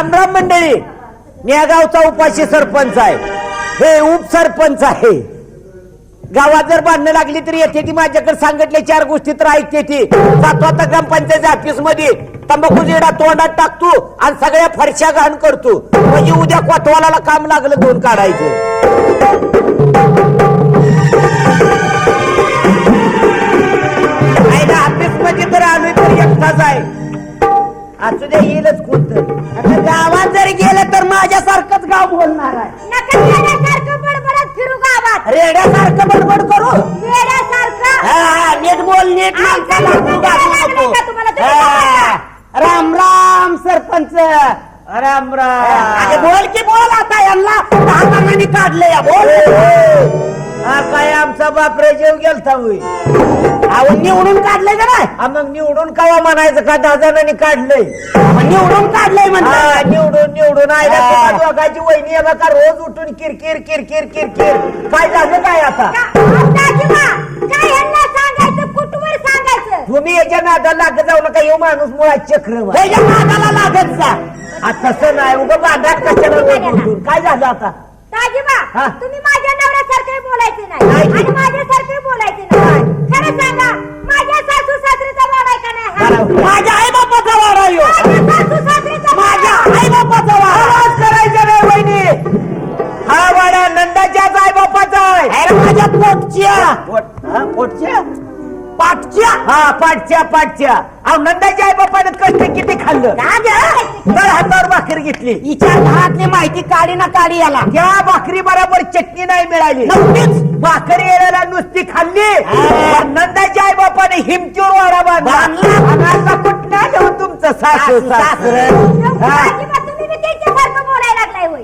राम राम मंडळी या गावचा उपाशी सरपंच आहे. हे उपसरपंच आहे. गावात जर बांधणं लागली तरी येते ती माझ्याकडे सांगितले चार गोष्टी तर ऐकते ती. जातो आता ग्रामपंचायत ऑफिसमध्ये. तंबाखू जेडा तोंडात टाकतो आणि सगळ्या फरशा घाण करतो. म्हणजे उद्या कोतवाला काम लागलं दोन काढायचं. ऑफिसमध्ये तर आलोय तर एकटाच आहे. असू द्या येईलच कोणतं जर गेलं तर माझ्यासारखंच गाव बोलणार आहे. नका वेड्यासारखं बडबडत फिरू गावात. रेड्यासारखं बडबड करू. वेड्यासारखं हा, हा, नीट बोल. नीट हा, नको. का तुम्हाला? तुम्ही हा, राम राम सरपंच. राम राम. अरे बोल की बोल आता यांना. दहा जणांनी काढले या बोल. हा काय आमचा बाप रे जेव गेलता होई अहो निवडून काढलंय का नाही? हा, मग निवडून कावा म्हणायचं? का दहा जणांनी काढलंय निवडून काढलंय म्हणजे निवडून निवडून आहे हा. दोघांची वहिनी आहे का रोज उठून किरकिर किरकिर किरकिर. काय झालं काय आता? काय तुम्ही याच्या नादाला लागत जाऊ नका येऊ माणूस मुळात चक्र नादाला लागत जा. आता तसं नाही उगं बांधात कशाला रोज उठून. काय झालं आता? हा. तुम्ही माझ्या नवऱ्यासारखे बोलायचे नाही. नाही आणि माझ्यासारखे बोलायचे नाही. खरं सांगा माझ्या सासू सासरीचा वाडा आहे का नाही? हा? माझ्या आई बापाचा वाडा यो माझ्या सासू सासरीचा माझ्या वाडा. आई बापाचा वाडा. आवाज करायचा नाही वहिनी. हा वाडा नंदाच्याच आई बापाचा आहे. अरे माझ्या पोटच्या. पोटच्या? पाठच्या? हा पाठच्या पाठच्या. अहो नंदाच्या आई बापाने कष्ट किती खाल्लं? तर हातावर भाकर घेतली. हिच्या घरातली माहिती काढी ना काढी याला. त्या भाकरी बरोबर चटणी नाही मिळाली. नक्कीच भाकरी यायला नुसती खाल्ली. पण नंदाच्या आई बापाने हिमचूर वाडा बांधला. आणि आता कुठं देऊ तुमचं सासू सासर. दाजीबा, तुम्ही बी त्यांच्यासारखं बोलायला लागलाय होय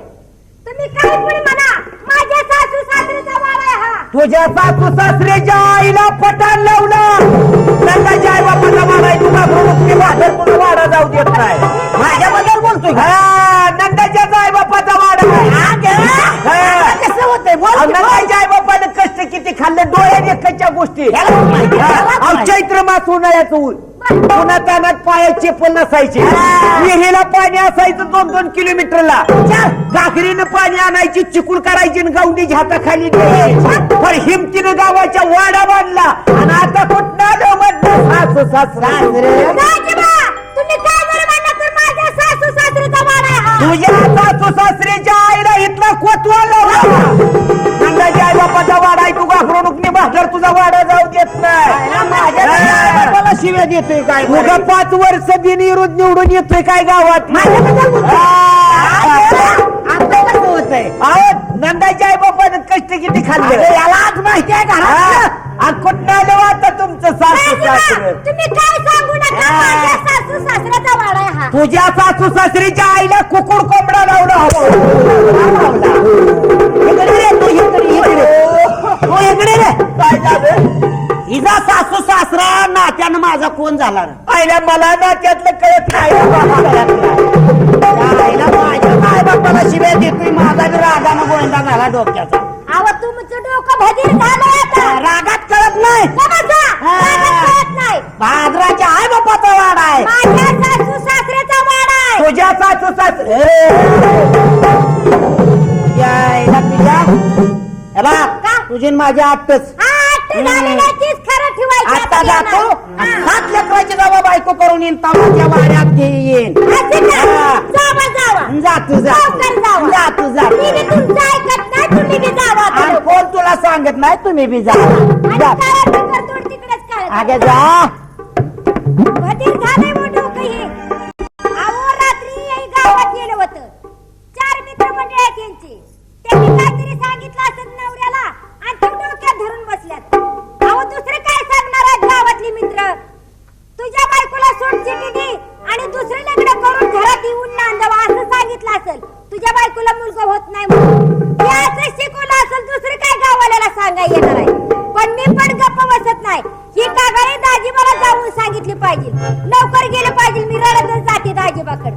तुम्ही काही पण म्हणा माझ्या सासू सासरीचा वाडा आहे हा तुझ्या सासू सासऱ्याच्या आईला पटान लावलं नंदाच्या आई बापाचा वाडा आहे तुला प्रमुख वाढर तुला वाडा जाऊ देत नाही. माझ्याबद्दल बोलतोय हा नंदाच्या आई बापाचा वाडा आहे. कसं होतंय? नंदाच्या आई बापाने कष्ट किती खाल्ले? डोळ्याने कच्च्या गोष्टी. चैत्र मास उन्हाळ्याचं पुन्हा त्यानात पायात चेपल नसायचे. विहिरीला पाणी असायचं दोन दोन किलोमीटरला. घागरीनं पाणी आणायची चिकूल करायची गावडीच्या हाताखाली द्यायची पण हिमतीनं गावाच्या वाडा बांधला. आणि आता कुठं आलं म्हटलं सासू सासरा. तुझ्या सासू सासऱ्याच्या आईला इथला कोतवा लावला. शिव्या देतोय काय उगा पाच वर्ष बिनविरोध निवडून येतोय काय गावात? नंदाच्या आई बापाने कष्ट किती खाल्ले? याला आज माहिती आहे का कुठं आलं हो आता तुमचं सासू दाजीबा, सासर? तुम्ही काय सांगू नका? हा. माझ्या सासू सासऱ्याचा वाडा आहे हा. तुझ्या सासू सासरीच्या आईला कुकुड कोंबडा लावला इकडे माझा कोण झाला रे? आईला मला नात्यातलं कळत नाही कळत नाही. आईला माझ्या काय बापाला शिव्या देतोय माझा बी रागानं गोंदा झाला डोक्याचा तुमचं डोकं आता रागात कळत नाही समजा, हा. रागात कळत नाही भाद्राच्या आई बापाचा वाडा आहे माझ्या सासू सासऱ्याचा वाडा आहे तुझ्या सासू सासरे यायला तुझ्या हे बघ, का? तुझी आणि माझी आठच हा, आठ झालेलं आहे, तीच खरं ठेवायची आता आपल्याला. जातो हा. सात लेकराची जावा बायको करून येईन तमाच्या वाड्यात घेईन असं का? हा. जावा, जावा. जा तू जा लवकर जावा. जा तू जा मी बी तुमचं ऐकत नाही, तुम्ही बी जावा आता आणि लवकर. कोण तुला सांगत नाही तुम्ही बी जा आणि जा काय अडचण करतो तिकडेच काय आगे जा झालंय होत नाही असं शिकवलं असेल दुसरं काय गावाला सांगाय येणार आहे? पण मी पण गप्प बसत नाही. ही कागाळी दाजी मला जाऊन सांगितली पाहिजे. लवकर गेले पाहिजे मी रडतच जाते दाजीबाकडे.